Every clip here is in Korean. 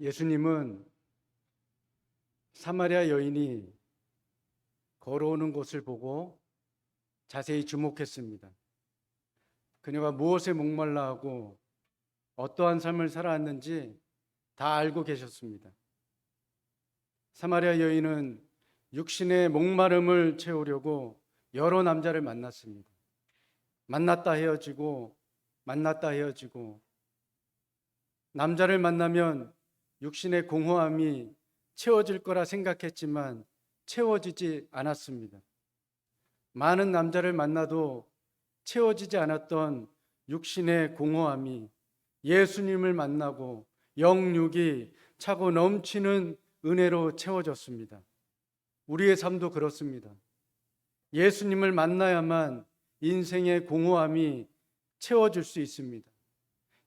예수님은 사마리아 여인이 걸어오는 곳을 보고 자세히 주목했습니다. 그녀가 무엇에 목말라 하고 어떠한 삶을 살아왔는지 다 알고 계셨습니다. 사마리아 여인은 육신의 목마름을 채우려고 여러 남자를 만났습니다. 만났다 헤어지고 만났다 헤어지고 남자를 만나면 육신의 공허함이 채워질 거라 생각했지만 채워지지 않았습니다. 많은 남자를 만나도 채워지지 않았던 육신의 공허함이 예수님을 만나고 영육이 차고 넘치는 은혜로 채워졌습니다. 우리의 삶도 그렇습니다. 예수님을 만나야만 인생의 공허함이 채워질 수 있습니다.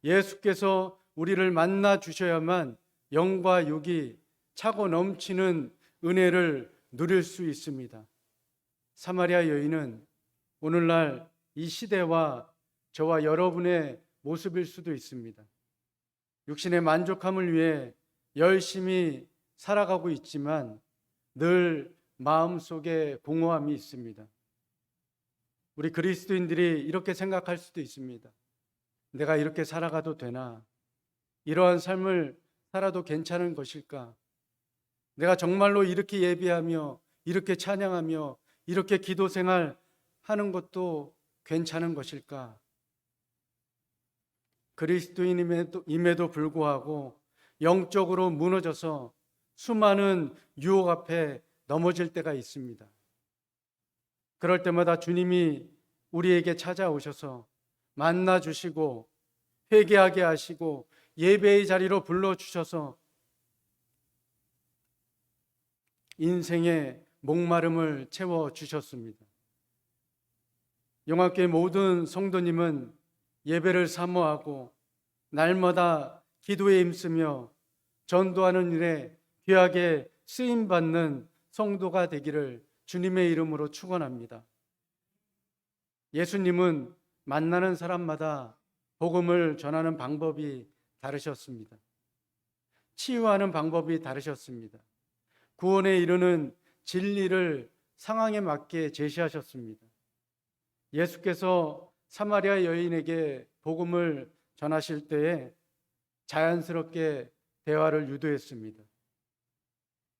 예수께서 우리를 만나 주셔야만 영과 육이 차고 넘치는 은혜를 누릴 수 있습니다. 사마리아 여인은 오늘날 이 시대와 저와 여러분의 모습일 수도 있습니다. 육신의 만족함을 위해 열심히 살아가고 있지만 늘 마음속에 공허함이 있습니다. 우리 그리스도인들이 이렇게 생각할 수도 있습니다. 내가 이렇게 살아가도 되나? 이러한 삶을 살아도 괜찮은 것일까? 내가 정말로 이렇게 예비하며 이렇게 찬양하며 이렇게 기도 생활 하는 것도 괜찮은 것일까? 그리스도인임에도 임에도 불구하고 영적으로 무너져서 수많은 유혹 앞에 넘어질 때가 있습니다. 그럴 때마다 주님이 우리에게 찾아오셔서 만나 주시고 회개하게 하시고 예배의 자리로 불러 주셔서 인생의 목마름을 채워 주셨습니다. 영화교회 모든 성도님은 예배를 사모하고 날마다 기도에 힘쓰며 전도하는 일에 귀하게 쓰임 받는 성도가 되기를 주님의 이름으로 축원합니다. 예수님은 만나는 사람마다 복음을 전하는 방법이 다르셨습니다. 치유하는 방법이 다르셨습니다. 구원에 이르는 진리를 상황에 맞게 제시하셨습니다. 예수께서 사마리아 여인에게 복음을 전하실 때에 자연스럽게 대화를 유도했습니다.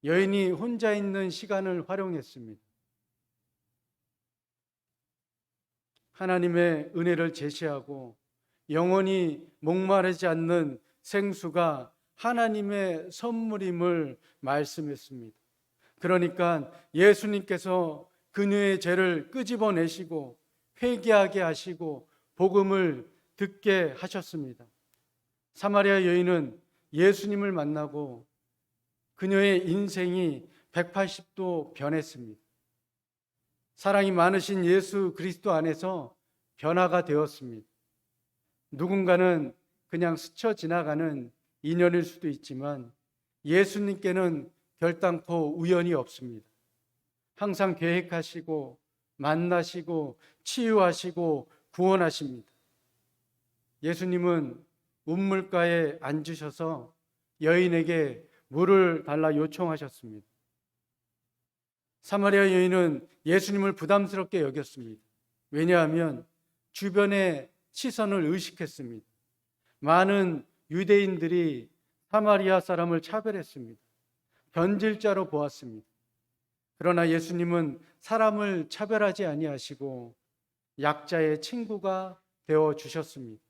여인이 혼자 있는 시간을 활용했습니다. 하나님의 은혜를 제시하고 영원히 목마르지 않는 생수가 하나님의 선물임을 말씀했습니다. 그러니까 예수님께서 그녀의 죄를 끄집어내시고 회개하게 하시고 복음을 듣게 하셨습니다. 사마리아 여인은 예수님을 만나고 그녀의 인생이 180도 변했습니다. 사랑이 많으신 예수 그리스도 안에서 변화가 되었습니다. 누군가는 그냥 스쳐 지나가는 인연일 수도 있지만 예수님께는 결단코 우연이 없습니다. 항상 계획하시고 만나시고 치유하시고 구원하십니다. 예수님은 운물가에 앉으셔서 여인에게 물을 달라 요청하셨습니다. 사마리아 여인은 예수님을 부담스럽게 여겼습니다. 왜냐하면 주변의 시선을 의식했습니다. 많은 유대인들이 사마리아 사람을 차별했습니다. 변질자로 보았습니다. 그러나 예수님은 사람을 차별하지 아니하시고 약자의 친구가 되어 주셨습니다.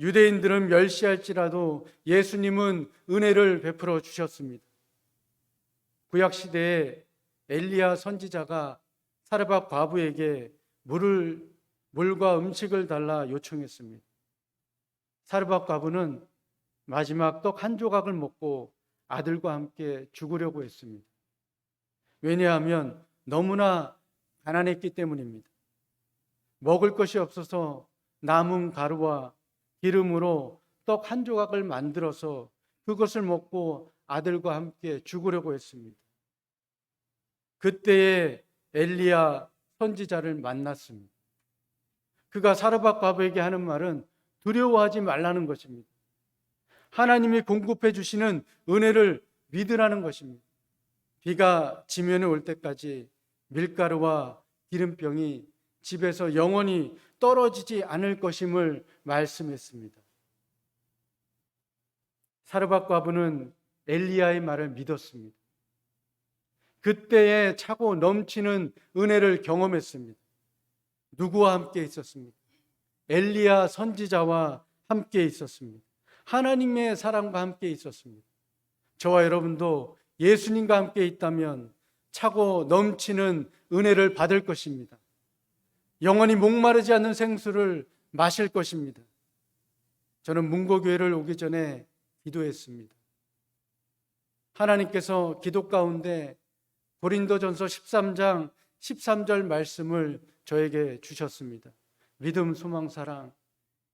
유대인들은 멸시할지라도 예수님은 은혜를 베풀어 주셨습니다. 구약 시대에 엘리야 선지자가 사르밧 과부에게 물을 물과 음식을 달라 요청했습니다. 사르밧 과부는 마지막 떡 한 조각을 먹고 아들과 함께 죽으려고 했습니다. 왜냐하면 너무나 가난했기 때문입니다. 먹을 것이 없어서 남은 가루와 기름으로 떡 한 조각을 만들어서 그것을 먹고 아들과 함께 죽으려고 했습니다. 그때에 엘리야 선지자를 만났습니다. 그가 사르밧 과부에게 하는 말은 두려워하지 말라는 것입니다. 하나님이 공급해 주시는 은혜를 믿으라는 것입니다. 비가 지면에 올 때까지 밀가루와 기름병이 집에서 영원히 떨어지지 않을 것임을 말씀했습니다. 사르밧 과부는 엘리야의 말을 믿었습니다. 그때에 차고 넘치는 은혜를 경험했습니다. 누구와 함께 있었습니까? 엘리야 선지자와 함께 있었습니다. 하나님의 사랑과 함께 있었습니다. 저와 여러분도 예수님과 함께 있다면 차고 넘치는 은혜를 받을 것입니다. 영원히 목마르지 않는 생수를 마실 것입니다. 저는 문고교회를 오기 전에 기도했습니다. 하나님께서 기도 가운데 고린도전서 13장 13절 말씀을 저에게 주셨습니다. 믿음, 소망, 사랑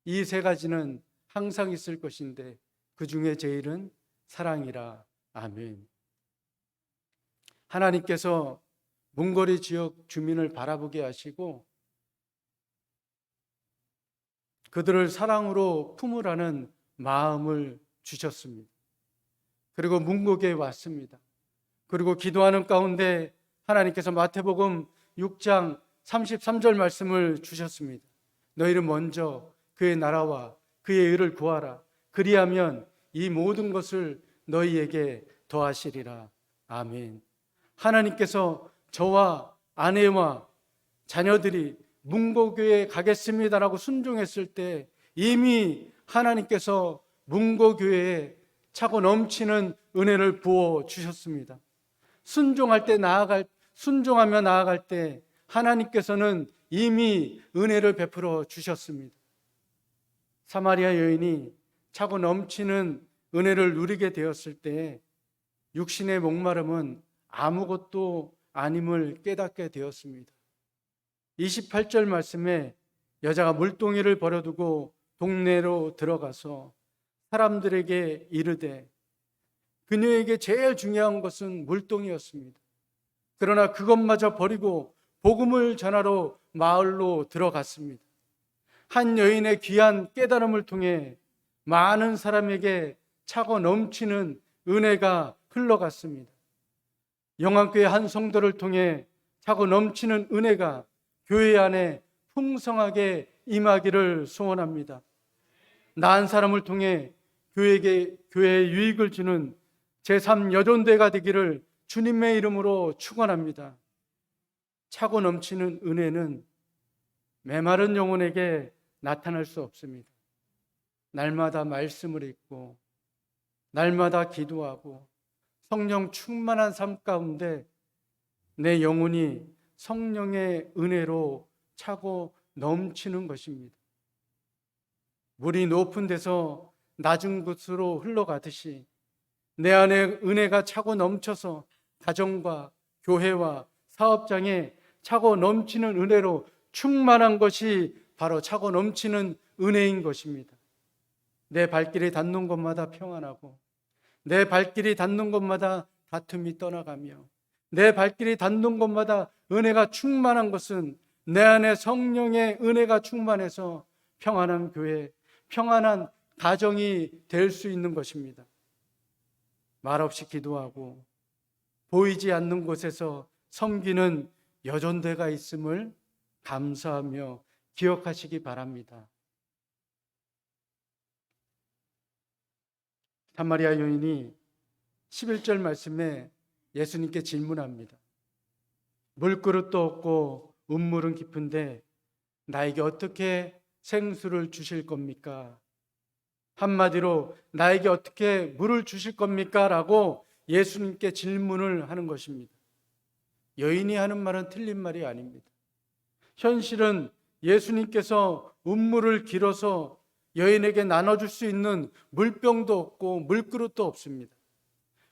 이 세 가지는 항상 있을 것인데 그 중에 제일은 사랑이라. 아멘. 하나님께서 문거리 지역 주민을 바라보게 하시고 그들을 사랑으로 품으라는 마음을 주셨습니다. 그리고 문국에 왔습니다. 그리고 기도하는 가운데 하나님께서 마태복음 6장 33절 말씀을 주셨습니다. 너희는 먼저 그의 나라와 그의 의를 구하라. 그리하면 이 모든 것을 너희에게 더하시리라. 아멘. 하나님께서 저와 아내와 자녀들이 문고교에 가겠습니다라고 순종했을 때 이미 하나님께서 문고교회에 차고 넘치는 은혜를 부어 주셨습니다. 순종할 때 나아갈 순종하며 나아갈 때 하나님께서는 이미 은혜를 베풀어 주셨습니다. 사마리아 여인이 차고 넘치는 은혜를 누리게 되었을 때 육신의 목마름은 아무것도 아님을 깨닫게 되었습니다. 28절 말씀에 여자가 물동이를 버려두고 동네로 들어가서 사람들에게 이르되 그녀에게 제일 중요한 것은 물동이었습니다. 그러나 그것마저 버리고 복음을 전하러 마을로 들어갔습니다. 한 여인의 귀한 깨달음을 통해 많은 사람에게 차고 넘치는 은혜가 흘러갔습니다. 영암교회 한 성도를 통해 차고 넘치는 은혜가 교회 안에 풍성하게 임하기를 소원합니다. 나한 사람을 통해 교회에게 교회에 유익을 주는 제3 여존대가 되기를 주님의 이름으로 축원합니다. 차고 넘치는 은혜는 메마른 영혼에게 나타날 수 없습니다. 날마다 말씀을 읽고 날마다 기도하고 성령 충만한 삶 가운데 내 영혼이 성령의 은혜로 차고 넘치는 것입니다. 물이 높은 데서 낮은 곳으로 흘러가듯이 내 안에 은혜가 차고 넘쳐서 가정과 교회와 사업장에 차고 넘치는 은혜로 충만한 것이 바로 차고 넘치는 은혜인 것입니다. 내 발길이 닿는 곳마다 평안하고 내 발길이 닿는 곳마다 다툼이 떠나가며 내 발길이 닿는 곳마다 은혜가 충만한 것은 내 안에 성령의 은혜가 충만해서 평안한 교회, 평안한 가정이 될 수 있는 것입니다. 말없이 기도하고 보이지 않는 곳에서 섬기는 여존대가 있음을 감사하며 기억하시기 바랍니다. 사마리아 여인이 11절 말씀에 예수님께 질문합니다. 물그릇도 없고 음물은 깊은데 나에게 어떻게 생수를 주실 겁니까? 한마디로 나에게 어떻게 물을 주실 겁니까? 라고 예수님께 질문을 하는 것입니다. 여인이 하는 말은 틀린 말이 아닙니다. 현실은 예수님께서 음물을 길어서 여인에게 나눠줄 수 있는 물병도 없고 물그릇도 없습니다.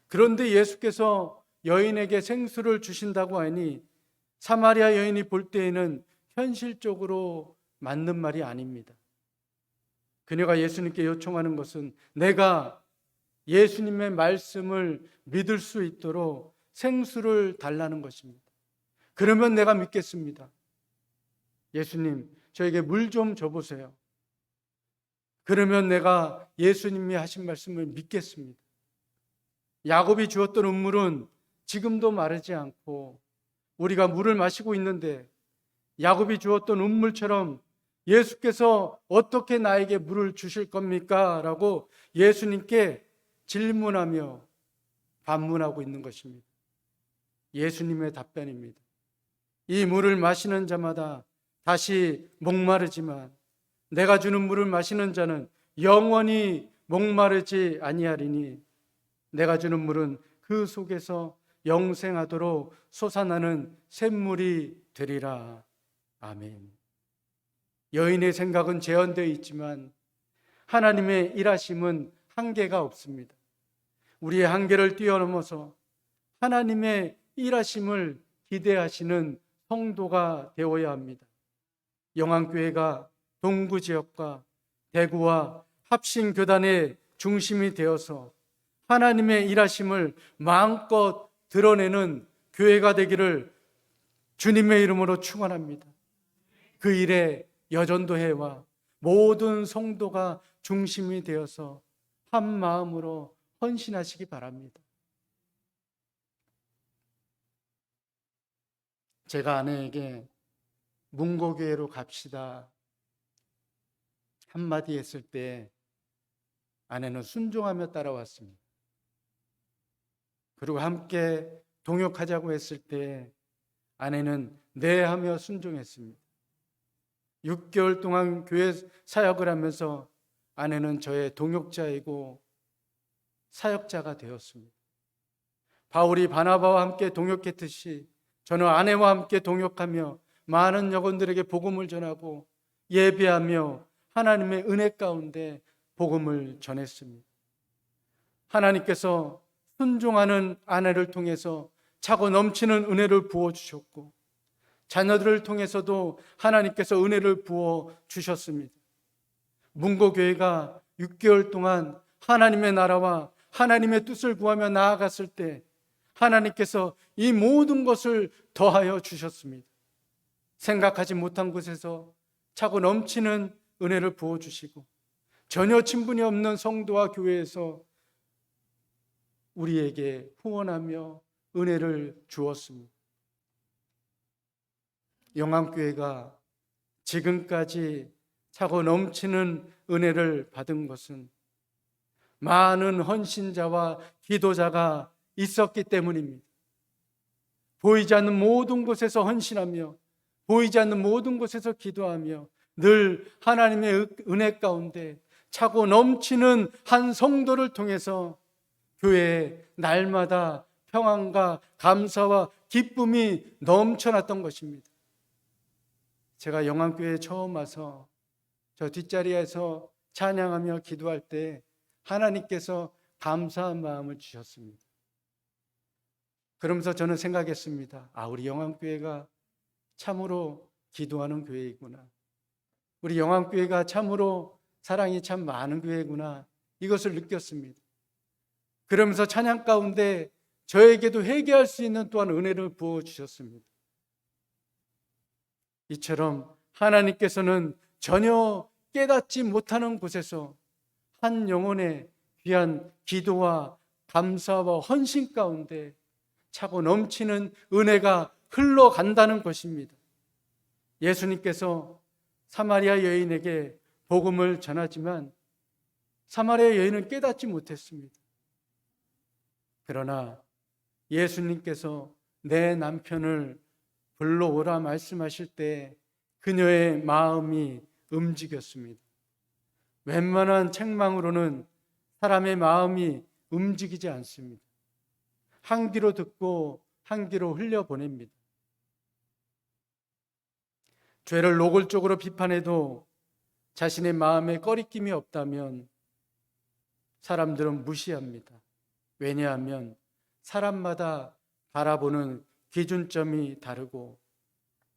그런데 예수께서 여인에게 생수를 주신다고 하니 사마리아 여인이 볼 때에는 현실적으로 맞는 말이 아닙니다. 그녀가 예수님께 요청하는 것은 내가 예수님의 말씀을 믿을 수 있도록 생수를 달라는 것입니다. 그러면 내가 믿겠습니다. 예수님, 저에게 물 좀 줘보세요. 그러면 내가 예수님이 하신 말씀을 믿겠습니다. 야곱이 주었던 음물은 지금도 마르지 않고 우리가 물을 마시고 있는데 야곱이 주었던 음물처럼 예수께서 어떻게 나에게 물을 주실 겁니까? 라고 예수님께 질문하며 반문하고 있는 것입니다. 예수님의 답변입니다. 이 물을 마시는 자마다 다시 목마르지만 내가 주는 물을 마시는 자는 영원히 목마르지 아니하리니 내가 주는 물은 그 속에서 영생하도록 솟아나는 샘물이 되리라. 아멘. 여인의 생각은 제한되어 있지만 하나님의 일하심은 한계가 없습니다. 우리의 한계를 뛰어넘어서 하나님의 일하심을 기대하시는 성도가 되어야 합니다. 영안교회가 동구 지역과 대구와 합신 교단의 중심이 되어서 하나님의 일하심을 마음껏 드러내는 교회가 되기를 주님의 이름으로 축원합니다. 그 일에 여전도회와 모든 성도가 중심이 되어서 한 마음으로 헌신하시기 바랍니다. 제가 아내에게 문고교회로 갑시다 한마디 했을 때 아내는 순종하며 따라왔습니다. 그리고 함께 동역하자고 했을 때 아내는 네 하며 순종했습니다. 6개월 동안 교회 사역을 하면서 아내는 저의 동역자이고 사역자가 되었습니다. 바울이 바나바와 함께 동역했듯이 저는 아내와 함께 동역하며 많은 여건들에게 복음을 전하고 예배하며 하나님의 은혜 가운데 복음을 전했습니다. 하나님께서 순종하는 아내를 통해서 차고 넘치는 은혜를 부어 주셨고 자녀들을 통해서도 하나님께서 은혜를 부어 주셨습니다. 문고교회가 6개월 동안 하나님의 나라와 하나님의 뜻을 구하며 나아갔을 때 하나님께서 이 모든 것을 더하여 주셨습니다. 생각하지 못한 곳에서 차고 넘치는 은혜를 부어 주시고 전혀 친분이 없는 성도와 교회에서 우리에게 후원하며 은혜를 주었습니다. 영암교회가 지금까지 차고 넘치는 은혜를 받은 것은 많은 헌신자와 기도자가 있었기 때문입니다. 보이지 않는 모든 곳에서 헌신하며 보이지 않는 모든 곳에서 기도하며 늘 하나님의 은혜 가운데 차고 넘치는 한 성도를 통해서 교회에 날마다 평안과 감사와 기쁨이 넘쳐났던 것입니다. 제가 영암교회에 처음 와서 저 뒷자리에서 찬양하며 기도할 때 하나님께서 감사한 마음을 주셨습니다. 그러면서 저는 생각했습니다. 아, 우리 영암교회가 참으로 기도하는 교회이구나. 우리 영암교회가 참으로 사랑이 참 많은 교회구나. 이것을 느꼈습니다. 그러면서 찬양 가운데 저에게도 회개할 수 있는 또한 은혜를 부어 주셨습니다. 이처럼 하나님께서는 전혀 깨닫지 못하는 곳에서 한 영혼의 귀한 기도와 감사와 헌신 가운데 차고 넘치는 은혜가 흘러간다는 것입니다. 예수님께서 사마리아 여인에게 복음을 전하지만 사마리아 여인은 깨닫지 못했습니다. 그러나 예수님께서 내 남편을 불러오라 말씀하실 때 그녀의 마음이 움직였습니다. 웬만한 책망으로는 사람의 마음이 움직이지 않습니다. 한 귀로 듣고 한 귀로 흘려 보냅니다. 죄를 노골적으로 비판해도 자신의 마음에 꺼리낌이 없다면 사람들은 무시합니다. 왜냐하면 사람마다 바라보는 기준점이 다르고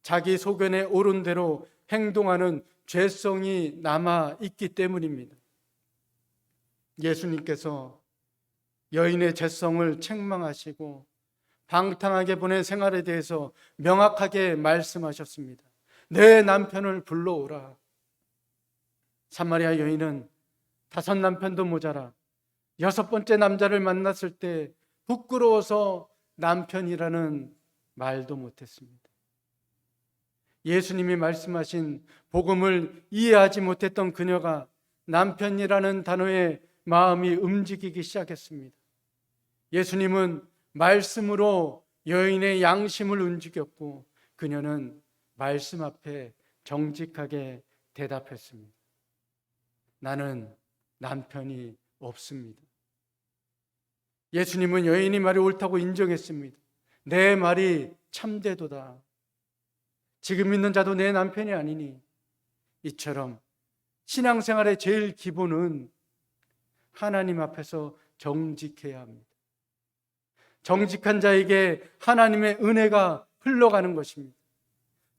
자기 소견에 옳은 대로 행동하는 죄성이 남아 있기 때문입니다. 예수님께서 여인의 죄성을 책망하시고 방탕하게 보낸 생활에 대해서 명확하게 말씀하셨습니다. 내 남편을 불러오라. 사마리아 여인은 다섯 남편도 모자라 여섯 번째 남자를 만났을 때 부끄러워서 남편이라는 말도 못했습니다. 예수님이 말씀하신 복음을 이해하지 못했던 그녀가 남편이라는 단어에 마음이 움직이기 시작했습니다. 예수님은 말씀으로 여인의 양심을 움직였고 그녀는 말씀 앞에 정직하게 대답했습니다. 나는 남편이 없습니다. 예수님은 여인이 말이 옳다고 인정했습니다. 내 말이 참되도다. 지금 있는 자도 내 남편이 아니니 이처럼 신앙생활의 제일 기본은 하나님 앞에서 정직해야 합니다. 정직한 자에게 하나님의 은혜가 흘러가는 것입니다.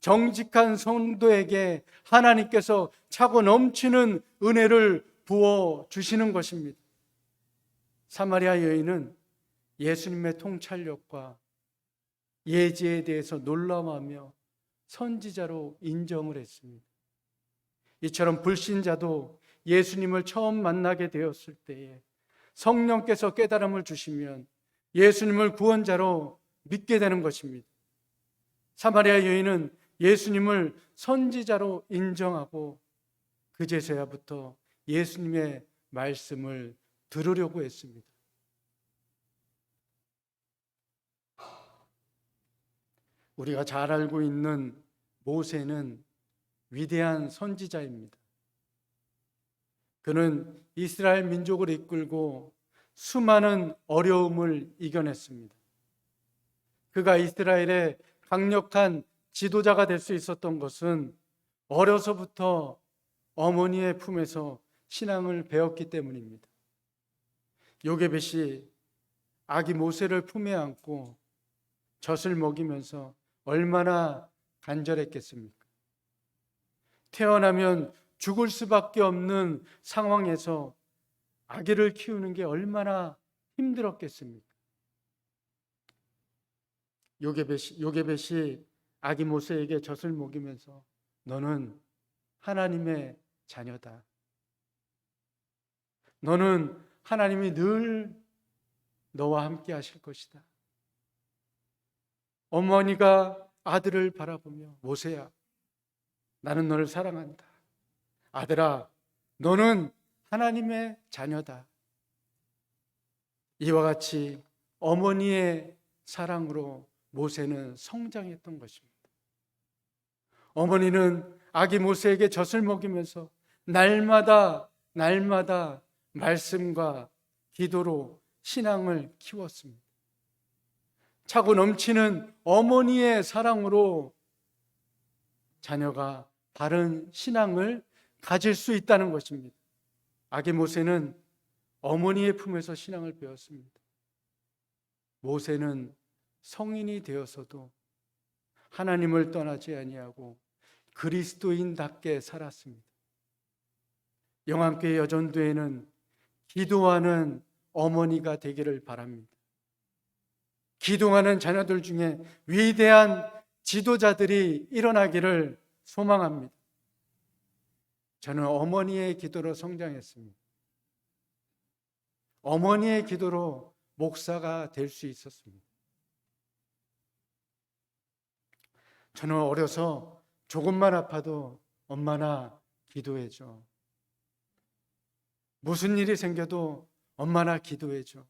정직한 성도에게 하나님께서 차고 넘치는 은혜를 부어 주시는 것입니다. 사마리아 여인은 예수님의 통찰력과 예지에 대해서 놀라워하며 선지자로 인정을 했습니다. 이처럼 불신자도 예수님을 처음 만나게 되었을 때에 성령께서 깨달음을 주시면 예수님을 구원자로 믿게 되는 것입니다. 사마리아 여인은 예수님을 선지자로 인정하고 그제서야부터 예수님의 말씀을 들으려고 했습니다. 우리가 잘 알고 있는 모세는 위대한 선지자입니다. 그는 이스라엘 민족을 이끌고 수많은 어려움을 이겨냈습니다. 그가 이스라엘의 강력한 지도자가 될 수 있었던 것은 어려서부터 어머니의 품에서 신앙을 배웠기 때문입니다. 요게벳이 아기 모세를 품에 안고 젖을 먹이면서 얼마나 간절했겠습니까? 태어나면 죽을 수밖에 없는 상황에서 아기를 키우는 게 얼마나 힘들었겠습니까? 요게벳이, 요게벳이 아기 모세에게 젖을 먹이면서 너는 하나님의 자녀다. 너는 하나님이 늘 너와 함께 하실 것이다. 어머니가 아들을 바라보며 모세야, 나는 너를 사랑한다. 아들아, 너는 하나님의 자녀다. 이와 같이 어머니의 사랑으로 모세는 성장했던 것입니다. 어머니는 아기 모세에게 젖을 먹이면서 날마다 날마다 말씀과 기도로 신앙을 키웠습니다. 차고 넘치는 어머니의 사랑으로 자녀가 바른 신앙을 가질 수 있다는 것입니다. 아기 모세는 어머니의 품에서 신앙을 배웠습니다. 모세는 성인이 되어서도 하나님을 떠나지 아니하고 그리스도인답게 살았습니다. 영암교회 여전도에는 기도하는 어머니가 되기를 바랍니다. 기도하는 자녀들 중에 위대한 지도자들이 일어나기를 소망합니다. 저는 어머니의 기도로 성장했습니다. 어머니의 기도로 목사가 될 수 있었습니다. 저는 어려서 조금만 아파도 엄마나 기도해줘. 무슨 일이 생겨도 엄마나 기도해줘.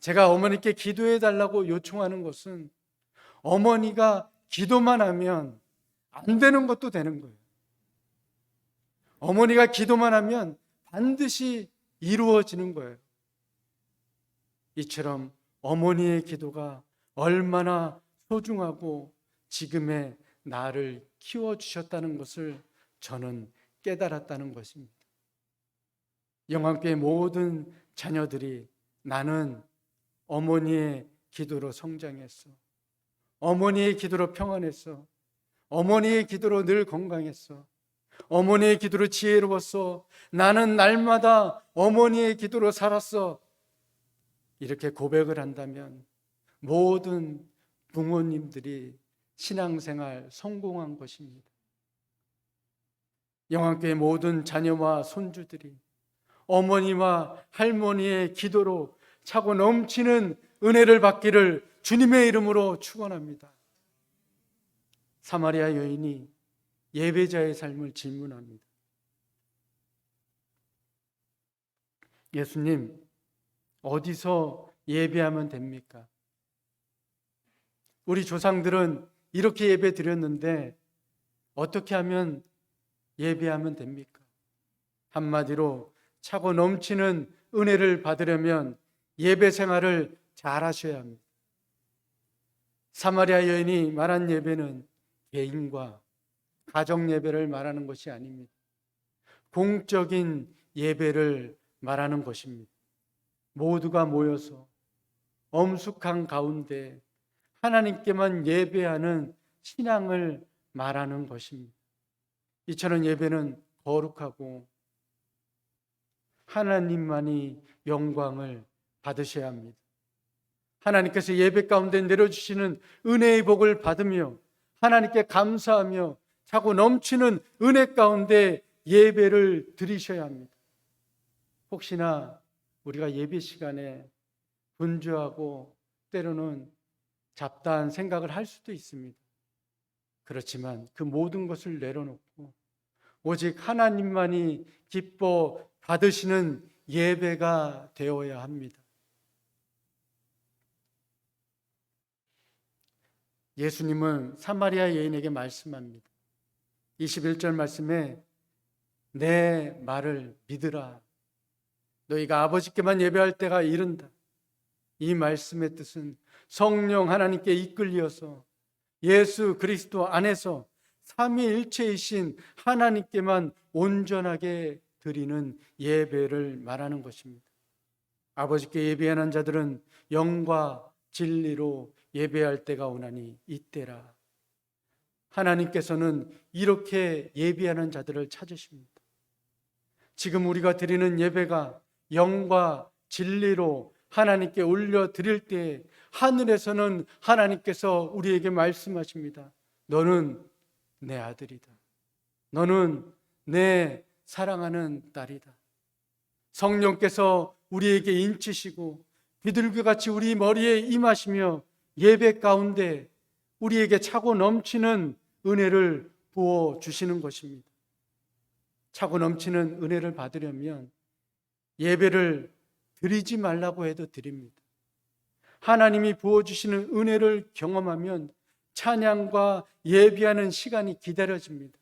제가 어머니께 기도해 달라고 요청하는 것은 어머니가 기도만 하면 안 되는 것도 되는 거예요. 어머니가 기도만 하면 반드시 이루어지는 거예요. 이처럼 어머니의 기도가 얼마나 소중하고 지금의 나를 키워주셨다는 것을 저는 깨달았다는 것입니다. 영광교회 모든 자녀들이 나는 어머니의 기도로 성장했어. 어머니의 기도로 평안했어. 어머니의 기도로 늘 건강했어. 어머니의 기도로 지혜로웠어. 나는 날마다 어머니의 기도로 살았어. 이렇게 고백을 한다면 모든 부모님들이 신앙생활 성공한 것입니다. 영화교회 모든 자녀와 손주들이 어머니와 할머니의 기도로 차고 넘치는 은혜를 받기를 주님의 이름으로 축원합니다. 사마리아 여인이 예배자의 삶을 질문합니다. 예수님, 어디서 예배하면 됩니까? 우리 조상들은 이렇게 예배 드렸는데 어떻게 하면 예배하면 됩니까? 한마디로 차고 넘치는 은혜를 받으려면 예배 생활을 잘 하셔야 합니다. 사마리아 여인이 말한 예배는 개인과 가정 예배를 말하는 것이 아닙니다. 공적인 예배를 말하는 것입니다. 모두가 모여서 엄숙한 가운데 하나님께만 예배하는 신앙을 말하는 것입니다. 이처럼 예배는 거룩하고 하나님만이 영광을 받으셔야 합니다. 하나님께서 예배 가운데 내려주시는 은혜의 복을 받으며 하나님께 감사하며 차고 넘치는 은혜 가운데 예배를 드리셔야 합니다. 혹시나 우리가 예배 시간에 분주하고 때로는 잡다한 생각을 할 수도 있습니다. 그렇지만 그 모든 것을 내려놓고 오직 하나님만이 기뻐 받으시는 예배가 되어야 합니다. 예수님은 사마리아 여인에게 말씀합니다. 21절 말씀에 내 말을 믿으라. 너희가 아버지께만 예배할 때가 이른다. 이 말씀의 뜻은 성령 하나님께 이끌려서 예수 그리스도 안에서 삼위일체이신 하나님께만 온전하게 드리는 예배를 말하는 것입니다. 아버지께 예배하는 자들은 영과 진리로 예배할 때가 오나니 이때라. 하나님께서는 이렇게 예배하는 자들을 찾으십니다. 지금 우리가 드리는 예배가 영과 진리로 하나님께 올려 드릴 때 하늘에서는 하나님께서 우리에게 말씀하십니다. 너는 내 아들이다. 너는 내 사랑하는 딸이다. 성령께서 우리에게 인치시고 비둘기 같이 우리 머리에 임하시며 예배 가운데 우리에게 차고 넘치는 은혜를 부어 주시는 것입니다. 차고 넘치는 은혜를 받으려면 예배를 드리지 말라고 해도 드립니다. 하나님이 부어 주시는 은혜를 경험하면 찬양과 예비하는 시간이 기다려집니다.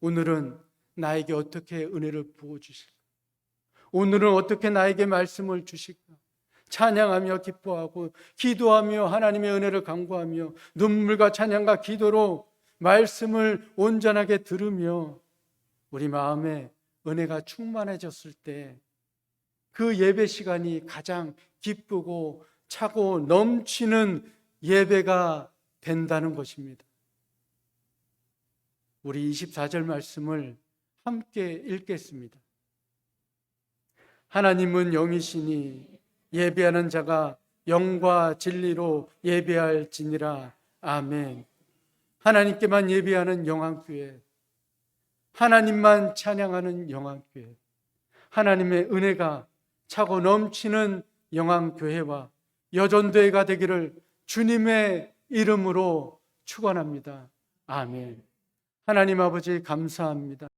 오늘은 나에게 어떻게 은혜를 부어 주실까? 오늘은 어떻게 나에게 말씀을 주실까? 찬양하며 기뻐하고 기도하며 하나님의 은혜를 간구하며 눈물과 찬양과 기도로 말씀을 온전하게 들으며 우리 마음에 은혜가 충만해졌을 때 그 예배 시간이 가장 기쁘고 차고 넘치는 예배가 된다는 것입니다. 우리 24절 말씀을 함께 읽겠습니다. 하나님은 영이시니 예배하는 자가 영과 진리로 예배할지니라. 아멘. 하나님께만 예배하는 영광교회. 하나님만 찬양하는 영광교회. 하나님의 은혜가 차고 넘치는 영광교회와 여전대가 되기를 주님의 이름으로 축원합니다. 아멘. 하나님 아버지 감사합니다.